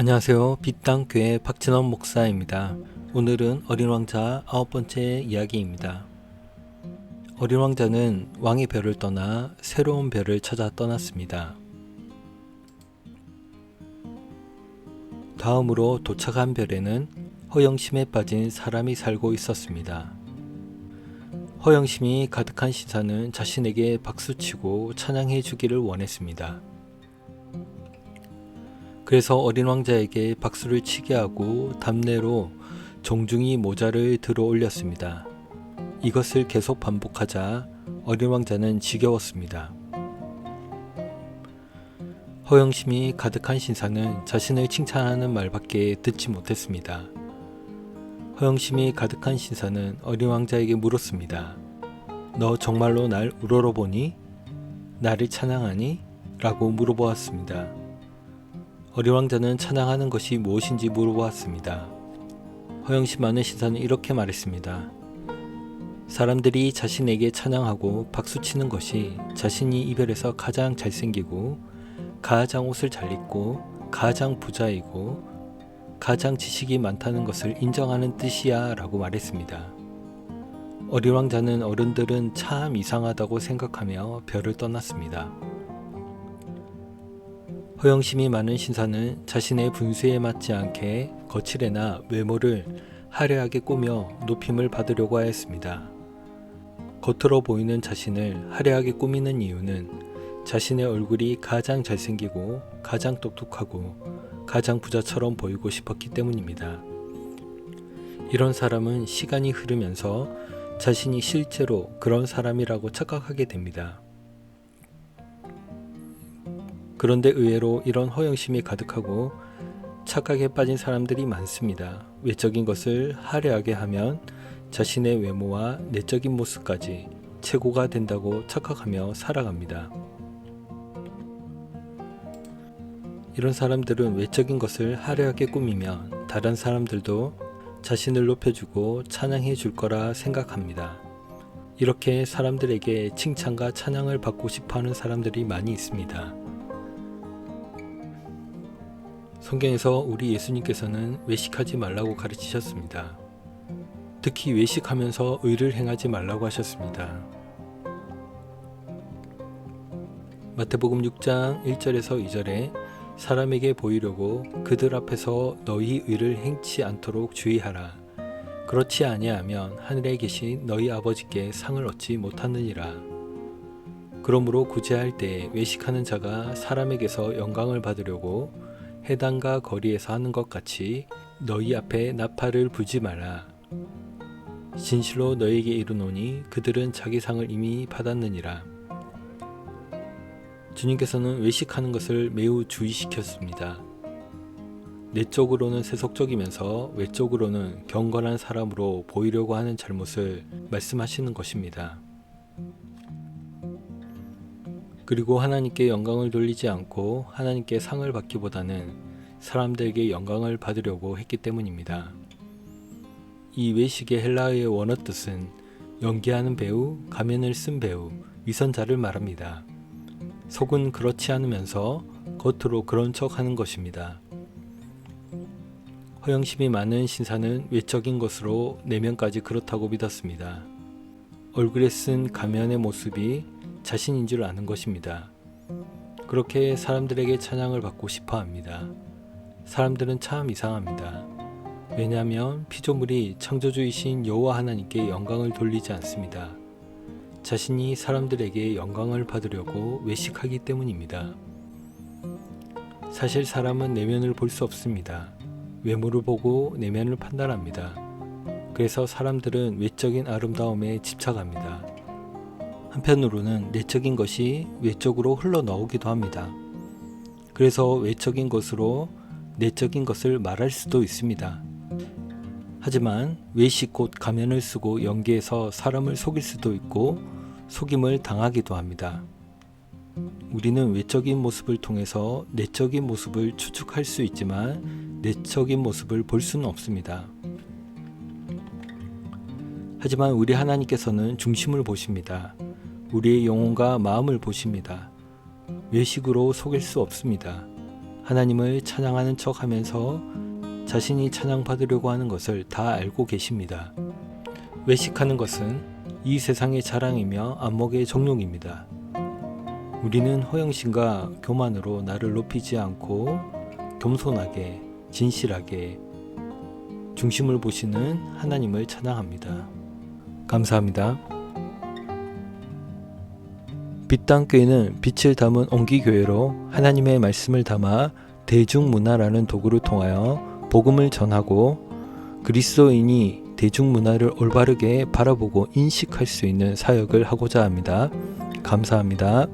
안녕하세요. 빛땅교회 박진원 목사입니다. 오늘은 어린 왕자 아홉 번째 이야기입니다. 어린 왕자는 왕의 별을 떠나 새로운 별을 찾아 떠났습니다. 다음으로 도착한 별에는 허영심에 빠진 사람이 살고 있었습니다. 허영심이 가득한 신사는 자신에게 박수치고 찬양해 주기를 원했습니다. 그래서 어린 왕자에게 박수를 치게 하고 답례로 종중이 모자를 들어 올렸습니다. 이것을 계속 반복하자 어린 왕자는 지겨웠습니다. 허영심이 가득한 신사는 자신을 칭찬하는 말밖에 듣지 못했습니다. 허영심이 가득한 신사는 어린 왕자에게 물었습니다. 너 정말로 날 우러러보니? 나를 찬양하니? 라고 물어보았습니다. 어린 왕자는 찬양하는 것이 무엇인지 물어보았습니다. 허영심 많은 신사는 이렇게 말했습니다. 사람들이 자신에게 찬양하고 박수치는 것이 자신이 이별에서 가장 잘생기고 가장 옷을 잘 입고 가장 부자이고 가장 지식이 많다는 것을 인정하는 뜻이야 라고 말했습니다. 어린 왕자는 어른들은 참 이상하다고 생각하며 별을 떠났습니다. 허영심이 많은 신사는 자신의 분수에 맞지 않게 거칠에나 외모를 화려하게 꾸며 높임을 받으려고 하였습니다. 겉으로 보이는 자신을 화려하게 꾸미는 이유는 자신의 얼굴이 가장 잘생기고 가장 똑똑하고 가장 부자처럼 보이고 싶었기 때문입니다. 이런 사람은 시간이 흐르면서 자신이 실제로 그런 사람이라고 착각하게 됩니다. 그런데 의외로 이런 허영심이 가득하고 착각에 빠진 사람들이 많습니다. 외적인 것을 화려하게 하면 자신의 외모와 내적인 모습까지 최고가 된다고 착각하며 살아갑니다. 이런 사람들은 외적인 것을 화려하게 꾸미면 다른 사람들도 자신을 높여주고 찬양해 줄 거라 생각합니다. 이렇게 사람들에게 칭찬과 찬양을 받고 싶어 하는 사람들이 많이 있습니다. 성경에서 우리 예수님께서는 외식하지 말라고 가르치셨습니다. 특히 외식하면서 의를 행하지 말라고 하셨습니다. 마태복음 6장 1절에서 2절에 사람에게 보이려고 그들 앞에서 너희 의를 행치 않도록 주의하라. 그렇지 아니하면 하늘에 계신 너희 아버지께 상을 얻지 못하느니라. 그러므로 구제할 때 외식하는 자가 사람에게서 영광을 받으려고 해당과 거리에서 하는 것 같이 너희 앞에 나팔을 불지 마라. 진실로 너에게 이르노니 그들은 자기 상을 이미 받았느니라. 주님께서는 외식하는 것을 매우 주의시켰습니다. 내적으로는 세속적이면서 외적으로는 경건한 사람으로 보이려고 하는 잘못을 말씀하시는 것입니다. 그리고 하나님께 영광을 돌리지 않고 하나님께 상을 받기보다는 사람들에게 영광을 받으려고 했기 때문입니다. 이 외식의 헬라어의 원어 뜻은 연기하는 배우, 가면을 쓴 배우, 위선자를 말합니다. 속은 그렇지 않으면서 겉으로 그런 척 하는 것입니다. 허영심이 많은 신사는 외적인 것으로 내면까지 그렇다고 믿었습니다. 얼굴에 쓴 가면의 모습이 자신인 줄 아는 것입니다. 그렇게 사람들에게 찬양을 받고 싶어 합니다. 사람들은 참 이상합니다. 왜냐하면 피조물이 창조주이신 여호와 하나님께 영광을 돌리지 않습니다. 자신이 사람들에게 영광을 받으려고 외식하기 때문입니다. 사실 사람은 내면을 볼 수 없습니다. 외모를 보고 내면을 판단합니다. 그래서 사람들은 외적인 아름다움에 집착합니다. 한편으로는 내적인 것이 외적으로 흘러나오기도 합니다. 그래서 외적인 것으로 내적인 것을 말할 수도 있습니다. 하지만 외식 곧 가면을 쓰고 연기해서 사람을 속일 수도 있고 속임을 당하기도 합니다. 우리는 외적인 모습을 통해서 내적인 모습을 추측할 수 있지만 내적인 모습을 볼 수는 없습니다. 하지만 우리 하나님께서는 중심을 보십니다. 우리의 영혼과 마음을 보십니다. 외식으로 속일 수 없습니다. 하나님을 찬양하는 척 하면서 자신이 찬양받으려고 하는 것을 다 알고 계십니다. 외식하는 것은 이 세상의 자랑이며 안목의 정욕입니다. 우리는 허영심과 교만으로 나를 높이지 않고 겸손하게, 진실하게 중심을 보시는 하나님을 찬양합니다. 감사합니다. 빛땅교회는 빛을 담은 옹기교회로 하나님의 말씀을 담아 대중문화라는 도구를 통하여 복음을 전하고 그리스도인이 대중문화를 올바르게 바라보고 인식할 수 있는 사역을 하고자 합니다. 감사합니다.